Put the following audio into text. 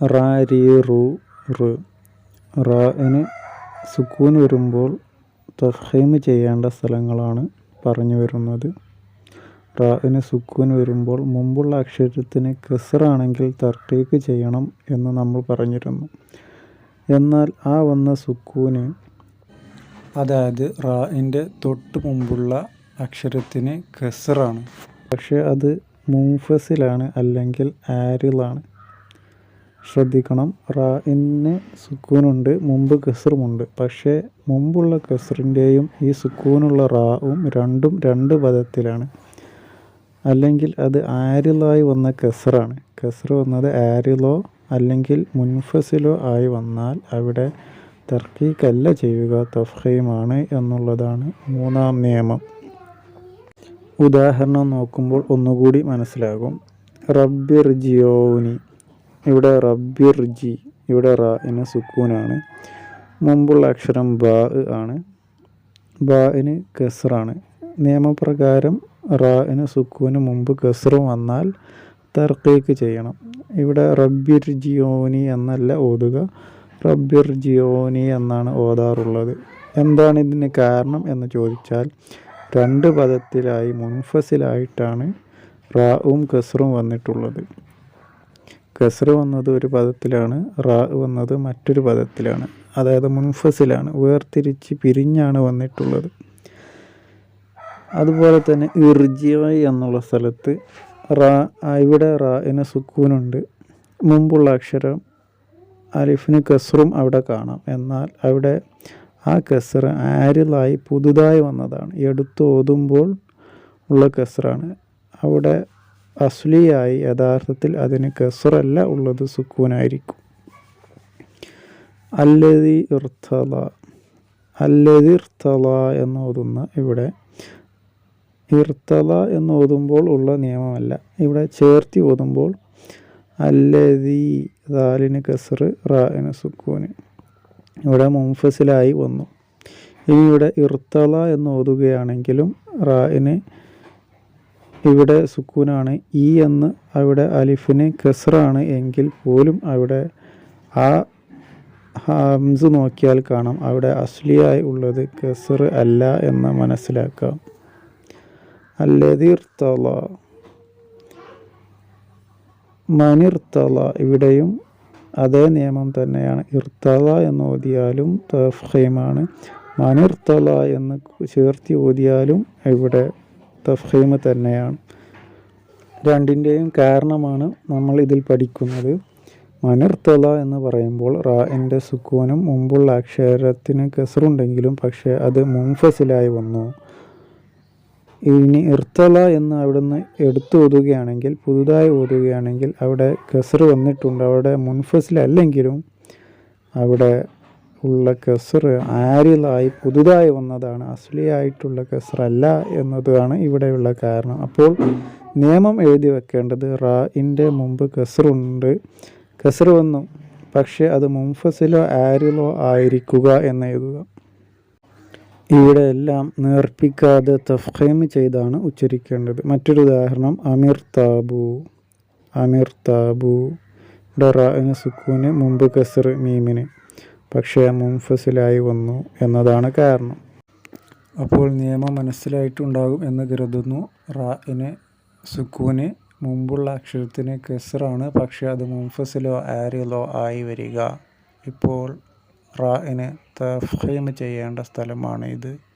റാ രീ റു. റ് റാന് സുക്കൂൻ വരുമ്പോൾ തഫ്ഹീം ചെയ്യേണ്ട സ്ഥലങ്ങളാണ് പറഞ്ഞു വരുന്നത്. റാന് സുക്കൂൻ വരുമ്പോൾ മുമ്പുള്ള അക്ഷരത്തിന് കെസറാണെങ്കിൽ തർട്ടീക്ക് ചെയ്യണം എന്ന് നമ്മൾ പറഞ്ഞിരുന്നു. എന്നാൽ ആ വന്ന സുക്കൂന് അതായത് റാഇന്റെ തൊട്ട് മുമ്പുള്ള അക്ഷരത്തിന് കെസറാണ്. പക്ഷേ അത് മൂഫസിലാണ് അല്ലെങ്കിൽ ആരിലാണ് ശ്രദ്ധിക്കണം. റാഇന് സുക്കൂനുണ്ട് മുമ്പ് കെസറുമുണ്ട് പക്ഷേ മുമ്പുള്ള കെസറിന്റെയും ഈ സുക്കൂനുള്ള റാവും രണ്ടും രണ്ട് പദത്തിലാണ്. അല്ലെങ്കിൽ അത് ആരിലായി വന്ന കെസറാണ് കെസർ വന്നത് ആരിലോ അല്ലെങ്കിൽ മുൻഫസിലോ ആയി വന്നാൽ അവിടെ തർക്കീക്കല്ല ചെയ്യുക തഫ്ഹീമാണ് എന്നുള്ളതാണ് മൂന്നാം നിയമം. ഉദാഹരണം നോക്കുമ്പോൾ ഒന്നുകൂടി മനസ്സിലാകും. റബ്ബിർ ജിയോനി ഇവിടെ റബ്ബിർ ജി ഇവിടെ റ എന്ന സുക്കൂനാണ്. മുമ്പുള്ള അക്ഷരം ബാ ആണ്. ബാഇന് കസറാണ് നിയമപ്രകാരം റ എന്ന സുക്കൂന് മുമ്പ് കസർ വന്നാൽ തർക്കീക്ക് ചെയ്യണം. ഇവിടെ റബ്ബിർ ജിയോനി എന്നല്ല ഓതുക. റബ്ബിർ ജിയോനി എന്നാണ് ഓതാറുള്ളത്. എന്താണ് ഇതിന് കാരണം എന്ന് ചോദിച്ചാൽ രണ്ട് പദത്തിലായി മുൻഫസിലായിട്ടാണ് റാവും കസറും വന്നിട്ടുള്ളത്. കസർ വന്നത് ഒരു പദത്തിലാണ് റാ വന്നത് മറ്റൊരു പദത്തിലാണ്. അതായത് മുൻഫസിലാണ് വേർതിരിച്ച് പിരിഞ്ഞാണ് വന്നിട്ടുള്ളത്. അതുപോലെ തന്നെ ഇർജിയായി എന്നുള്ള സ്ഥലത്ത് റാ ഇവിടെ റാ എന്ന സുക്കൂനുണ്ട്. മുമ്പുള്ള അക്ഷരം അലിഫിന് കസറും അവിടെ കാണാം. എന്നാൽ അവിടെ ആ കസർ ആരിലായി പുതുതായി വന്നതാണ്. എടുത്ത് ഓതുമ്പോൾ ഉള്ള കസറാണ് അവിടെ അസ്ലിയായി യഥാർത്ഥത്തിൽ അതിന് കസറല്ല ഉള്ളത് സുക്കൂനായിരിക്കും. അല്ലതി ഇർത്തല അല്ലതി ഇർത്തല എന്ന് ഓതുന്ന ഇവിടെ ഇർത്തല എന്ന് ഓതുമ്പോൾ ഉള്ള നിയമമല്ല. ഇവിടെ ചേർത്തി ഓതുമ്പോൾ അല്ലതി ദാലിന് കസറ് റാന് സുക്കൂന്. ഇവിടെ മുംഫസിലായി വന്നു. ഇനി ഇവിടെ ഇർത്തല എന്ന് ഓതുകയാണെങ്കിലും റാഇന് ഇവിടെ സുക്കൂനാണ്. ഇ എന്ന് അവിടെ അലിഫിന് കെസറാണ് എങ്കിൽ പോലും അവിടെ ആ ഹംസ് നോക്കിയാൽ കാണാം. അവിടെ അസ്ലിയായി ഉള്ളത് കെസർ അല്ല എന്ന് മനസ്സിലാക്കാം. അല്ലതിർത്തല മനിർത്തല ഇവിടെയും അതേ നിയമം തന്നെയാണ്. ഇർത്തല എന്ന് ഓതിയാലും തഫീമാണ് മനിർത്തല എന്ന് ചേർത്തി ഓതിയാലും ഇവിടെ തഫ്ഹീമ് തന്നെയാണ്. രണ്ടിന്റെയും കാരണമാണ് നമ്മൾ ഇതിൽ പഠിക്കുന്നത്. മനിർത്തല എന്ന് പറയുമ്പോൾ റാഇന്റെ സുക്കൂനും മുമ്പുള്ള അക്ഷരത്തിന് കെസറുണ്ടെങ്കിലും പക്ഷേ അത് മുൻഫസിലായി വന്നു. ഇനി ഇർത്തല എന്ന് അവിടുന്ന് എടുത്തു ഓതുകയാണെങ്കിൽ പുതുതായി ഓതുകയാണെങ്കിൽ അവിടെ കെസർ വന്നിട്ടുണ്ട്. അവിടെ മുൻഫസിലല്ലെങ്കിലും അവിടെ ഉള്ള കെസർ ആരിലായി പുതുതായി വന്നതാണ്. അസ്ലിയായിട്ടുള്ള കെസറല്ല എന്നതാണ് ഇവിടെയുള്ള കാരണം. അപ്പോൾ നിയമം എഴുതി വെക്കേണ്ടത് റാഇന്റെ മുമ്പ് കെസറുണ്ട് കെസർ വന്നു. പക്ഷേ അത് മുംഫസിലോ ആരിലോ ആയിരിക്കുക എന്ന് എഴുതുക. ഇവിടെ എല്ലാം നേർപ്പിക്കാതെ തഫ്ഹീം ചെയ്താണ് ഉച്ചരിക്കേണ്ടത്. മറ്റൊരു ഉദാഹരണം അമീർ താബു. അമീർ താബു. ഇവിടെ റാഇന് സുക്കൂന് മുമ്പ് കസർ മീമിന്. പക്ഷേ മുൻഫസിലായി വന്നു എന്നതാണ് കാരണം. അപ്പോൾ നിയമം മനസ്സിലായിട്ടുണ്ടാകും എന്ന് കരുതുന്നു. റാഇന് സുക്കൂന് മുമ്പുള്ള അക്ഷരത്തിന് കെസറാണ് പക്ഷേ അത് മുൻഫസിലോ ആരിലോ ആയി വരിക. ഇപ്പോൾ റാഇന് തഫ്ഹീം ചെയ്യേണ്ട സ്ഥലമാണ് ഇത്.